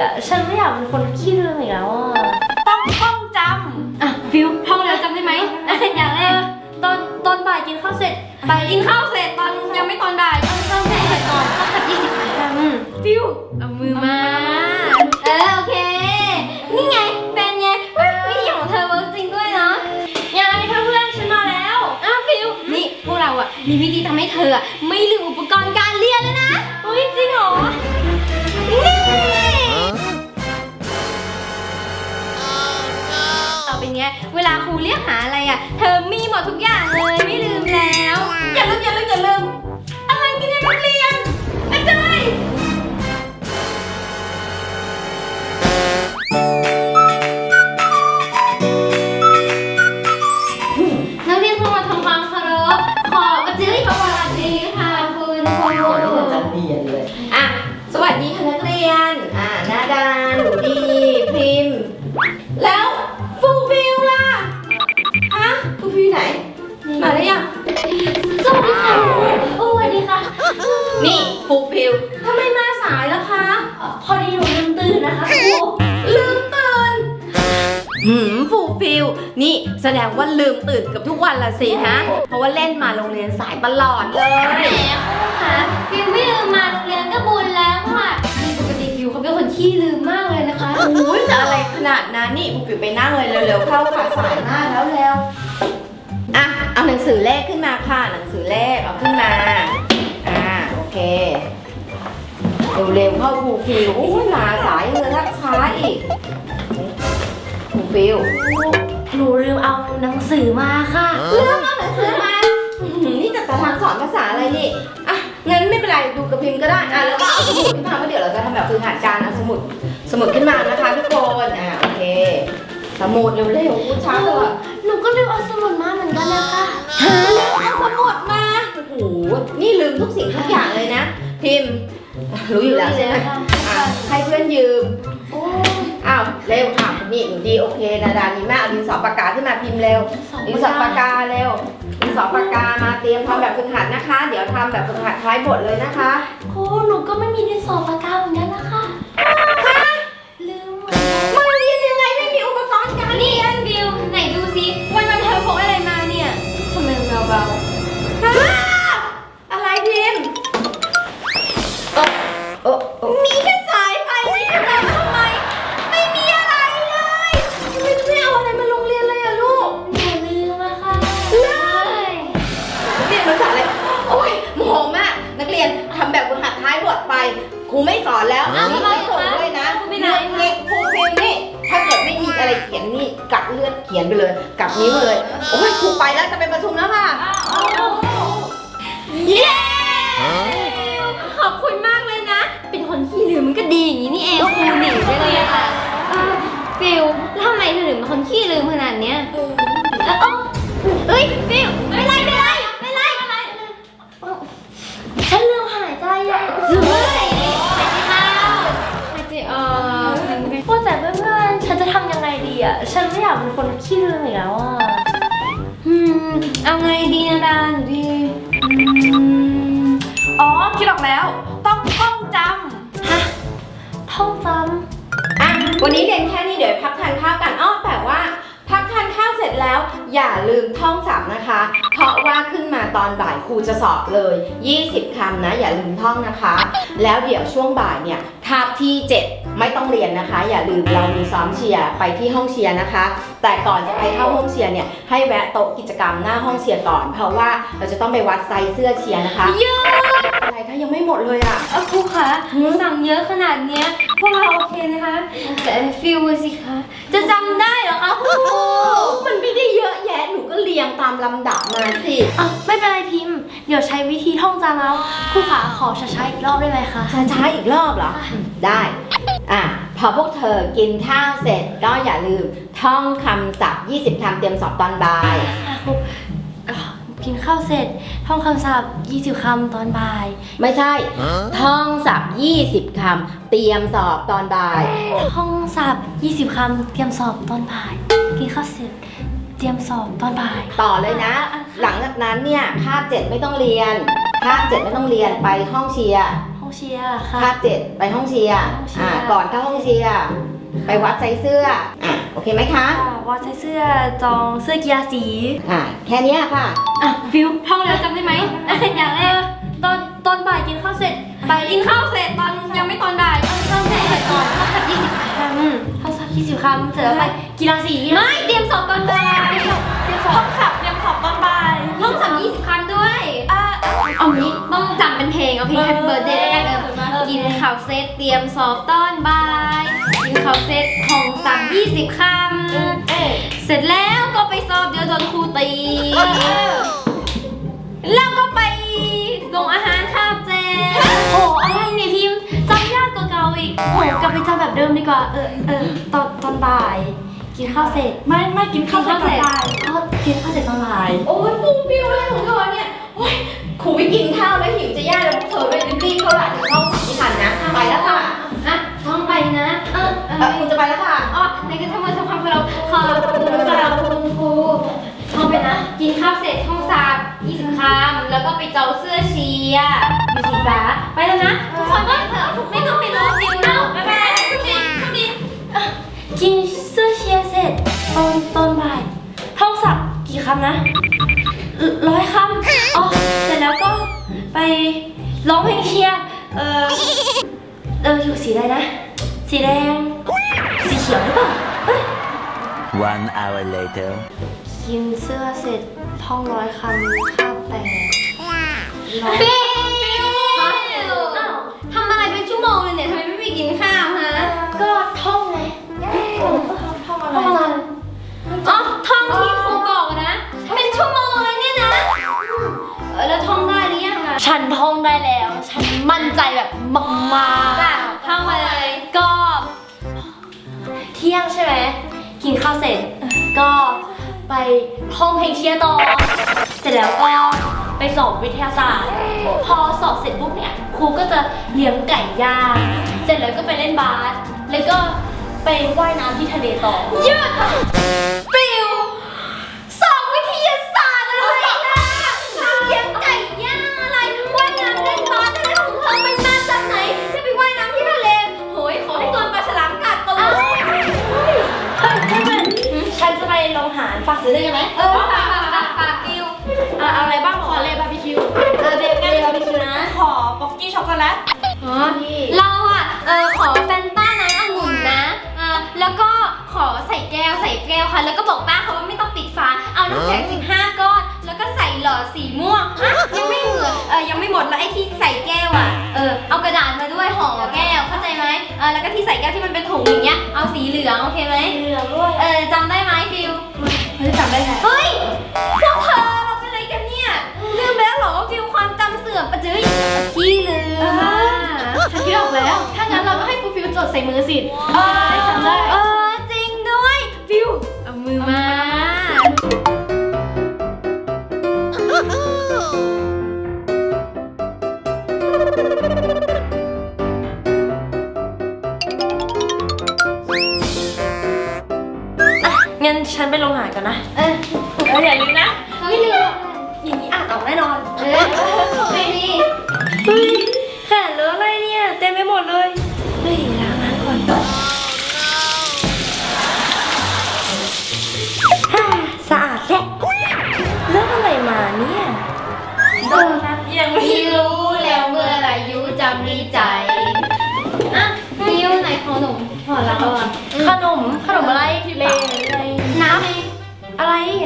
อะ ฉันไม่อยากเป็นคนขี้ลืมอีกแล้วอะ ต้องท่องจอะฟิวท่องแล้วจำได้ไหมอย่างแรกตอนตอนบ่ายกินข้าวเสร็จบ่ายำกินข้าวเสร็จตอนยังไม่ตอนบ่ายตอนข้าวเสร็จก่อนข้าวผัดยี่สิบคำฟิวเอามือมา เออโอเค นี่ไงเป็นไงเฮ้ยวิธีของเธอเวิร์กจริงด้วยเนาะอย่างนี้เพื่อนๆฉันมาแล้วอ้าวฟิวนี่พวกเราอะมีวิธีทำให้เธออะไม่ลืมอุปกรณ์การเรียนเลยนะเฮ้ยจริงเหรอ ย เวลาครูเรียกหาอะไรอะ เธอมีหมดทุกอย่างเลยไม่ลืมแล้ว อย่าลืมอย่าลืมอย่าลืม ว่าลืมตื่นเกับทุกวันละสิฮะ เพราะว่าเล่นมาโรงเรียนสายตลอดเลย แหมครูคะฟิวไม่ลืมมาโรงเรียนก็บุญแล้วค่ะนี่ปกติฟิวเขาเป็นคนขี้ลืมมากเลยนะคะโอ้ยจะอะไรขนาดนั้นนี่ฟูฟิวไปนั่งเลยเร็วๆเข้าค่ะสายมากแล้วเร็วอะเอาหนังสือเลขขึ้นมาค่ะหนังสือเลขเอาขึ้นมาอ่าโอเคเร็วๆเข้าฟูฟิวอุ้ยมาสายเลยทักช้าอีกฟูฟิว หนูลืมเอาหนังสือมาค่ะเรื่องเอาหนังสือมาอื้อหือนี่จะทำสอนภาษาอะไรนี่อะงั้นไม่เป็นไรดูกับพิมพ์ก็ได้อะแล้วก็เอาสมุดขึ้นมาเพราะเดี๋ยวเราจะทำแบบฝึกหัดการเอาสมุดสมุดขึ้นมานะคะทุกคนอะโอเค สมุดเร็วๆพูดช้าเลยหนูก็ลืมเอาสมุดมาเหมือนกันนะคะฮะเอาสมุดมาโอ้โหนี่ลืมทุกสิ่งทุกอย่างเลยนะพิมพ์รู้อยู่แล้วใช่ไหมอะให้เพื่อนยืมโอ้อ้าวเร็วค่ะนี่หนูดีโอเคนาดานีมากเอาดินสอปากกาขึ้นมาพิมพ์เร็วดินสอปากกาเร็วดินสอปากกามาเตรียมทำแบบฝึกหัดนะคะ เดี๋ยวทำแบบฝึกหัดท้ายบทเลยนะคะ ครูหนูก็ไม่มีดินสอปากกาเหมือนกันนะคะ อ้ยครูไปแล้วจะไปประชุมแล้วค่ะ เย้ ขอบคุณมากเลยนะ เป็นคนขี้ลืมมันก็ดีอย่างนี้นี่เองครูหนีไปเลยอะค่ะเออฟิวแล้วทำไมเธอถึงเป็นคนขี้ลืมขนาดเนี้ยเอ้าเอ้ยฟิวไม่ไรไม่ไรไม่ไรไม่ไรเอ้าฉันลืมหายใจอะเฮ้ยหายใจเข้าหายใจออกว่าแต่เพื่อนๆฉันจะทำยังไงดีอะฉันไม่อยากเป็นคนขี้ลืมอีกแล้วอะอืม เอาไงดีนะดานดีอืมอ๋อคิดออกแล้ว ต้องท่องจฮะท่องจำำอะวันนี้เรียนแค่นี้เดี๋ยวพักทานข้าวกันอ้อแต่ว่า พักทานข้าวเสร็จแล้ว อย่าลืมท่องสับนะคะ เพราะว่าขึ้นมาตอนบ่ายครูจะสอบเลย 20คำนะ อย่าลืมท่องนะคะ แล้วเดี๋ยวช่วงบ่ายเนี่ยคาบที่ 7 ไม่ต้องเรียนนะคะ อย่าลืมเรามีซ้อมเชียร์ไปที่ห้องเชียร์นะคะ แต่ก่อนจะไปเข้าห้องเชียร์เนี่ยให้แวะโต๊ะกิจกรรมหน้าห้องเชียร์ก่อน เพราะว่าเราจะต้องไปวัดไซส์เสื้อเชียร์นะคะ เย อะอะไรคะยังไม่หมดเลยอะ เออครูคะสั่งเยอะขนาดเนี้ยพวกเราโอเคนะคะ แต่ฟิลสิคะ จะจำได้เหรอคะครูมันไม่ได้เยอะแยะหนูก็เรียงตามลำดับมาสิ อะไม่เป็นไรพิมพ์ เดี๋ยวใช้วิธีท่องจำแล้วครูขาขอช้าๆอีกรอบได้ไหมคะ ช้าๆอีกรอบเหรอ ได้ อะ พอพวกเธอกินข้าวเสร็จก็อย่าลืม ท่องคำศัพท์ 20คำเตรียมสอบตอนบ่าย ค่ะครูอะ กินข้าวเสร็จ ท่องคำศัพท์20คำตอนบ่าย ไม่ใช่ ท่องศัพท์20คำเตรียมสอบตอนบ่าย ท่องศัพท์20คำเตรียมสอบตอนบ่าย กินข้าวเสร็จ เตรียมสอบตอนบ่าย ต่อเลยนะ หลังจากนั้นเนี่ยคาบเจ็ดไม่ต้องเรียนคาบเจ็ดไม่ต้องเรียนไปห้องเชียร์ห้ององเชียร์ค่ะ คาบเจ็ดไปห้องเชียร์ห้องเชียร์ อ่าก่อนเข้าห้องเชียร์ ไปวัดไซส์เสื้อ อะ โอเคไหมคะค่ะว่าใส่เสื้อจองเสื้อกีฬาสีอ่าแค่เนี้ยค่ะ อะฟิวท่องแล้วจำได้ไหมอย่างแรกตอนตอนบ่ายกินข้าวเสร็จบ่ายกินข้าวเสร็จตอนยังไม่ตอนบ่ายตอนเสร็จก่อนข้าวสับยี่สิบคำข้าวสับยี่สิบคำเสร็จแล้วไปกีฬาสีไม่เตรียมสอบตอนบ่ายเตรียมสอบขับเตรียมสอบตอนบ่ายห้องสามยี่สิบคำด้วยอะเอางี้ต้องจำเป็นเพลงเอาเพลง Happy Birthday แล้วกันเออกินข้าวเซตเตรียมสอบต้อนบ่าย กินข้าวเซตของสามยี่สิบคำเอ๊ะเสร็จแล้วก็ไปสอบเดี๋ยวโดนครูตีแล้วก็ไปลงอาหารคาบเจโอ้อะไรเนี่ยพิมพ์จำยากกว่าเก่าอีกโอ้กลับไปจำแบบเดิมดีกว่า เออเออตอนตอนบ่าย กินข้าวเสร็จ ไม่ไม่กินข้าวเสร็จก่อนบ่ายอ๋อกินข้าวเสร็จตอนบ่าย โอ้ยฟูฟิวอะไรของเธอเนี่ยโอ้ยครูไปกินข้าวแล้วหิวจะแย่แล้วพวกเธอไปรีบๆเข้าหลังเข้าสัมที่ทันนะไปแล้วค่ะ อะท่องไปนะ เออเอเอออคุณจะไปแล้วค่ะ อ๋อในกระทำมาทำความเคารพขอบคุณค่ะคุณครูท่องไปนะ กินข้าวเสร็จห้องสามยี่สิบคำแล้วก็ไปเจ้าเสื้อเชียร์อยู่สีฟ้าไปแล้วนะ ทุกคนไม่เถอะไม่ต้องไปรอคิวแล้วบ๊ายบายคุณดีคุณดีกินเสื้อเชียร์เสร็จตอนตอนบ่ายท่องศัพท์กี่คำนะเอ่อร้อยคำอ๋อเสร็จแล้วก็ไปร้องเพลงเชียร์เออเอออยู่สีอะไรนะ สีแดง สีเขียวหรือเปล่าเอ้ย One hour later. กินเสื้อเสร็จท่องร้อยคำข้าวแปดร้อยฟิวอ้าวทำอะไรเป็นชั่วโมงเลยเนี่ยทำไมไม่ไปกินข้าวฮะ ก็ท่องไงท่ เสร็จก็ไปห้องเพลงเชียร์ต่อ เสร็จแล้วก็ไปสอบวิทยาศาสตร์ พอสอบเสร็จปุ๊บเนี่ยครูก็จะเลี้ยงไก่ย่างเสร็จแล้วก็ไปเล่นบาสแล้วก็ไปว่ายน้ำที่ทะเลต่อ เยอะ ฝากซื้อได้ไหมเออปากปากปากปากฟิวอะเอาอะไรบ้างขอเลยบาร์บีคิวเออเบเบบาร์บีคิวนะ ขอป๊อกกี้ช็อกโกแลตอ๋อเราอะเออขอแฟนต้าน้ำองุ่นนะอ่าแล้วก็ขอใส่แก้วใส่แก้วค่ะ แล้วก็บอกป้าเขาว่าไม่ต้องปิดฝาเอาน้ำแข็ง15ก้อนแล้วก็ใส่หลอดสีม่วงอะยังไม่เหมือนเออยังไม่หมดแล้วไอ้ที่ใส่แก้วอะเออเอากระดาษมาด้วยห่อแก้วเข้าใจไหมเออแล้วก็ที่ใส่แก้วที่มันเป็นถุงอย่างเงี้ยเอาสีเหลืองโอเคไหมเหลืองด้วยเออจำได้ไหมฟิว เฮ้ยจำได้ไงเฮ้ย พวกเธอเราเป็นอะไรกันเนี่ย ลืมไปแล้วเหรอว่าฟิวความจำเสื่อมปะจื้ยขี้ลืมอะฉันคิดออกแล้ว ถ้างั้นเราก็ให้ฟูฟิวจดใส่มือสิเออได้จำได้เออจริงด้วย ฟิวเอามือมา นไปลงหารก่อนนะ เออเอออย่าลืมนะ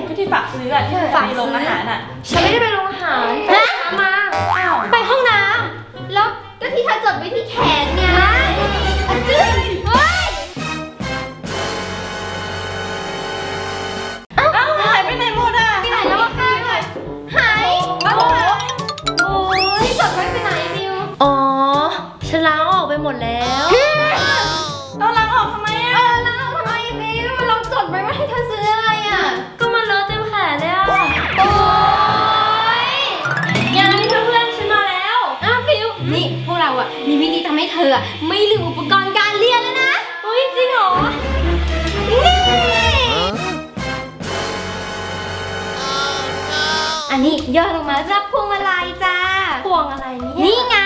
ำอะไรก็ที่ฝากซื้ออะที่ฝากลงอาหารอะฉันไม่ได้ไปโรงอาหารฮะมา อ้าวไปห้องน้ำแล้วก็ที่เธอจดไว้ที่แขนไงอะจื้อเฮ้ยเอ้าหายไปไหนหมดอะไปไหนแล้วอะคะหายโอ้โหโอ้ยที่จดไว้ไปไหนฟิว อ๋อ ฉันล้างออกไปหมดแล้ว ไม่ลืมอุปกรณ์การเรียนแล้วนะเฮ้ยจริงเหรอ นี่ อันนี้ย่อลงมารับพวงมาลัยจ้า พวงอะไรเนี่ย นี่ไง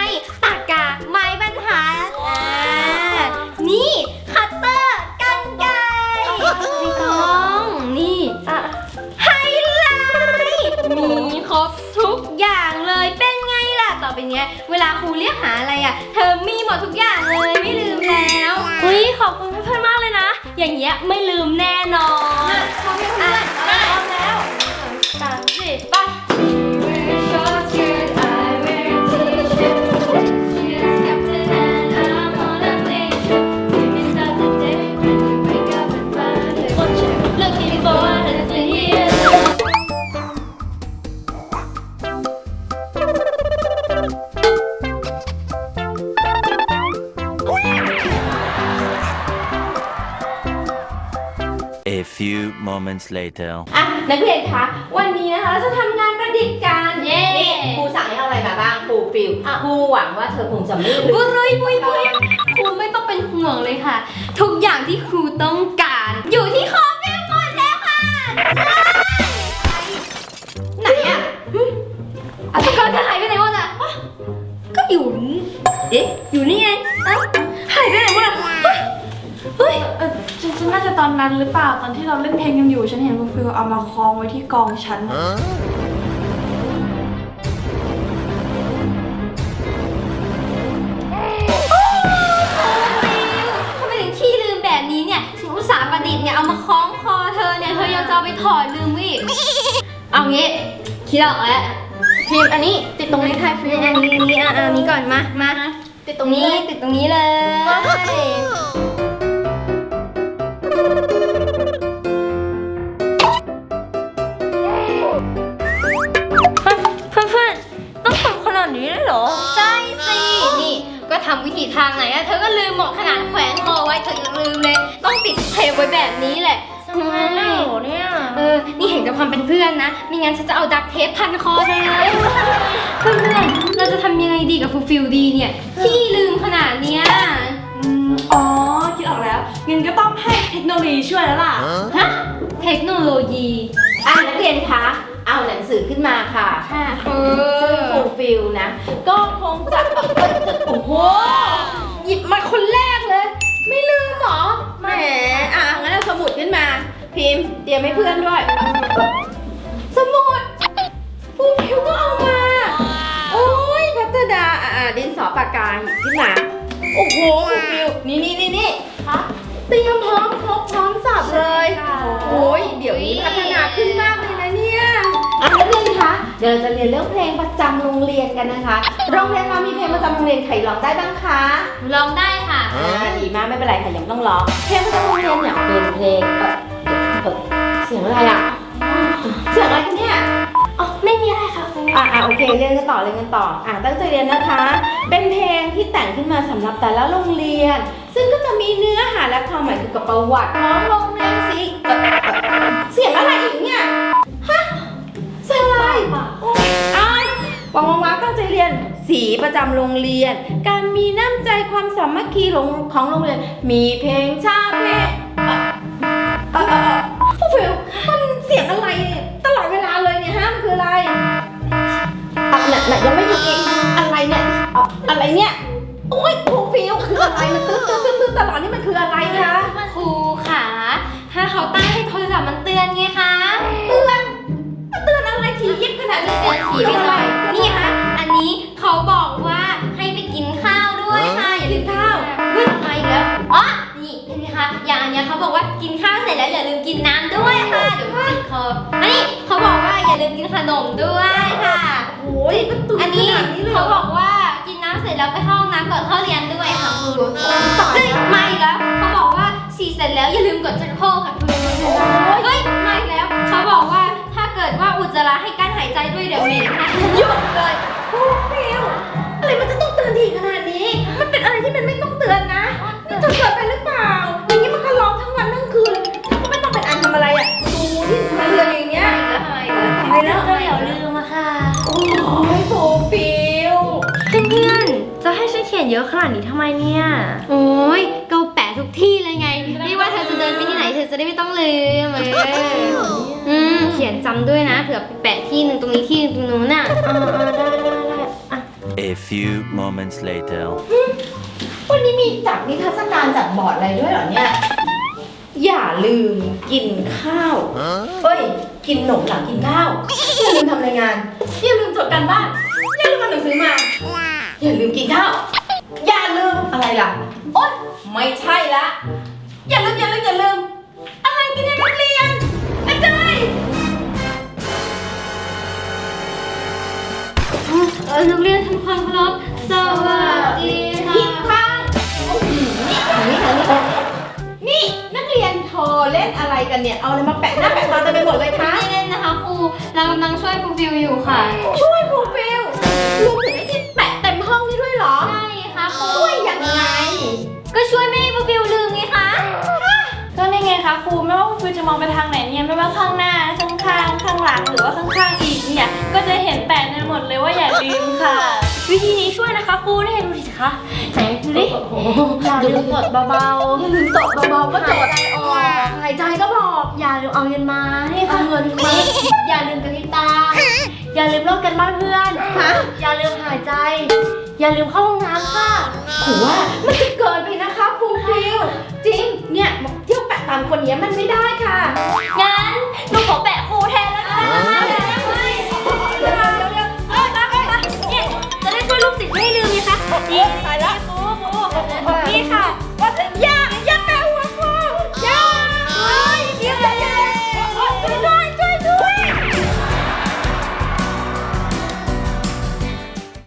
เวลาครูเรียกหาอะไรอะ เธอมีหมดทุกอย่างเลยไม่ลืมแล้วอุ้ยขอบคุณเพื่อนมากเลยนะ อย่างเงี้ยไม่ลืมแน่นอนขอบคุณเพื่อนๆรอบแล้วสามสี่ไป moments later. อะนักเรียนคะ วันนี้นะคะเราจะทำงานประดิษฐ์กันเย้นี่ครูสั่งให้เอาอะไรมาบ้างครูฟิลครูหวังว่าเธอคงจะไม่ลืบุมยบุยบุยบุยครูไม่ต้องเป็นห่วงเลยค่ะ ทุกอย่างที่ครูต้องการ อยู่ที่คอฟิลหมดแล้วค่ะไหนอะอุปกรณ์เธอหายไปไหนหมดอะอ๊ะก็อยู่นี่เอ๊ะ นฉันน่าจะตอนนั้นหรือเปล่าตอนที่เราเล่นเพลงกันอยู่ ฉันเห็นคุณฟิวเอามาคล้องไว้ที่กองฉันอะทำไมถึงขี้ลืมแบบนี้เนี่ยฉันอุตส่าห์ประดิษฐ์เนี่ยเอามาคล้องคอเธอเนี่ยเธอยังจะเอาไปถอดลืมอีกเอางี้คิดออกแล้วฟิล์มอันนี้ติดตรงนี้ไทยฟิล์มอันนี้อันนี้อะอันนี้ก่อนมามาติดตรงนี้นี่ติดตรงนี้เลย รอ ใช่สินี่ ก็ทำวิธีทางไหนอะเธอก็ลืมหมดขนาดแขวนคอไว้เธอยังลืมเลย ต้องติดเทปไว้แบบนี้แหละทำไมเล่าเนี่ย เออ นี่เห็นกับความเป็นเพื่อนนะไม่งั้นฉันจะเอาดักเทปพันคอเธอเลยเพื่อนๆเราจะทำยังไงดีกับฟูฟิลดีเนี่ยที่ลืมขนาดเนี้ยอืมอ๋อ คิดออกแล้วงั้นก็ต้องให้เทคโนโลยีช่วยแล้วล่ะ ฮะเทคโนโลยี อะนักเรียนคะ เอาหนังสือขึ้นมาค่ะค่ะเอซึ่งครูฟิลนะ ก็คงจะโอ้โหหยิบมาคนแรกเลย ไม่ลืมเหรอแหมอะงั้นเอาสมุดขึ้นมา พิมพ์เตรียมให้เพื่อนด้วย สมุดครูฟิลก็เอามา โอ้ยพัฒดาอะอะดินสอปากกาหยิบขึ้นมาโอ้โหครูฟิลนี่นี่นี่นี่เตรียมพร้อมครบพร้อมสับเลย โอ้ยเดี๋ยวนี้พัฒนา ดี๋ยวเราจะเรียนเรื่องเพลงประจำโรงเรียนกันนะคะ โรงเรียนเรามีเพลงประจำโรงเรียนใครร้องได้บ้างคะลองได้ค่ะ อ่าดีมากไม่เป็นไรค่ะยังต้องร้อง เพลงประจำโรงเรียนเนี่ยเป็นเพลงเออเออเสียงอะไรอะ เสียงอะไรกันเนี่ย อ๋อ ไม่มีอะไรค่ะครูอะอะโอเคเรียนกันต่อเรียนกันต่ออะตั้งใจเรียนนะคะ เป็นเพลงที่แต่งขึ้นมาสำหรับแต่ละโรงเรียน ซึ่งก็จะมีเนื้อหาและความหมายเกี่ยวกับประวัติของโรงเรียนสิเอ่อเอ่อเสียงอะไรอีกเนี่ยฮะเสียงอะไรอ้าววางวางวาตั้งใจเรียน สีประจำโรงเรียน การมีน้ำใจความสามัคคีของของโรงเรียน มีเพลงชาติเพลง ด้วยค่ะเดี๋ยวติดคออันนี้เขาบอกว่าอย่าลืมกินขนมด้วยค่ะ โอ้ยมันตื่นอันขนี้นาดนี้เลยเหรเขาบออกว่ากินน้ำเสร็จแล้วไปเข้าห้องน้ำก่อนเข้าเรียนด้วยค่ะครูตายเฮ้ยมาอีกแล้วเขาบอกว่าฉี่เสร็จแล้วอย่าลืมกดชักโครกค่ะครูเฮ้ยมาอีกแล้วเขาบอกว่าถ้าเกิดว่าอุจจาระให้กั้นหายใจด้วยเดี๋ยวเหม็นค่ะหยุดเลยครูฟิวอะไรมันจะต้องเตือนทีขนาดนี้ มันเป็นอะไรที่มันไม่ต้องเตือนนะ นี่เธอเกิดไปหรือเเขียนเยอะขนาดนี้ทำไมเนี่ย โอ้ยเกาแปะทุกที่เลยไงไม่ว่าเธอจะเดินไปที่ไหนเธอจะได้ไม่ต้องลืมเอออืมเขียนจำด้วยนะเผื่อไปแปะที่หนึ่งตรงนี้ที่หนึ่งตรงนู้นน่ะ อ่าอ่าได้ได้ได้อะ A few moments later. วันนี้มีจัดนิทรรศการจากบอร์ดอะไรด้วยเหรอเนี่ย อย่าลืมกินข้าวเฮ้ย กินขนมหลังกินข้าว อย่าลืมทำรายงาน อย่าลืมจดการบ้าน อย่าลืมเอาหนังสือมา อย่าลืมกินข้าว อย่าลืมอะไรล่ะ โอ๊ยไม่ใช่ละ อย่าลืมอย่าลืมอย่าลืม อะไรกันเนี่ยนักเรียนอาจารย์เออนักเรียนทำความเคารพสวัสดีค่ะ ผิดทางโอ้โหนี่ทางนี้ทางนี้นี่นักเรียนโทรเล่นอะไรกันเนี่ย เอาอะไรมาแปะหน้าแปะตาเต็มไปหมดเลยคะ ไม่เล่นนะคะครู เรากำลังช่วยครูฟิวอยู่ค่ะ ช่วยครูฟิลรวมถึงไอ้ที่แปะเต็มห้องนี่ด้วยเหรอใช่ค่ะครูช่วยยังไง ก็ช่วยไม่ให้ครูฟิวลืมไงคะ ก็นี่ไงคะครูไม่ว่าคุณฟิวจะมองไปทางไหนเนี่ยไม่ว่าข้างหน้าข้างข้างข้างหลังหรือว่าข้างๆอีกเนี่ยก็จะเห็นแปะในหมดเลยว่าอย่าลืมค่ะ วิธีนี้ช่วยนะคะครูนี่ดูดิสิคะไหนดูดิอย่าลืมกดเบาอย่าลืมตดเบาๆก็ๆตหายดใจออกหายใจก็บอกอย่าลืมเอาเงินมานี่ค่ะเงินมาอย่าลืมกระพริบตาอย่าลืมเลิกกันบ้านเพื่อน อย่าลืมเข้าห้องน้ำค่ะถือว่ามันจะเกินไปนะคะฟูฟิลจริง เนี่ยเที่ยวแปะตามคนเนี้ยมันไม่ได้ค่ะ งั้น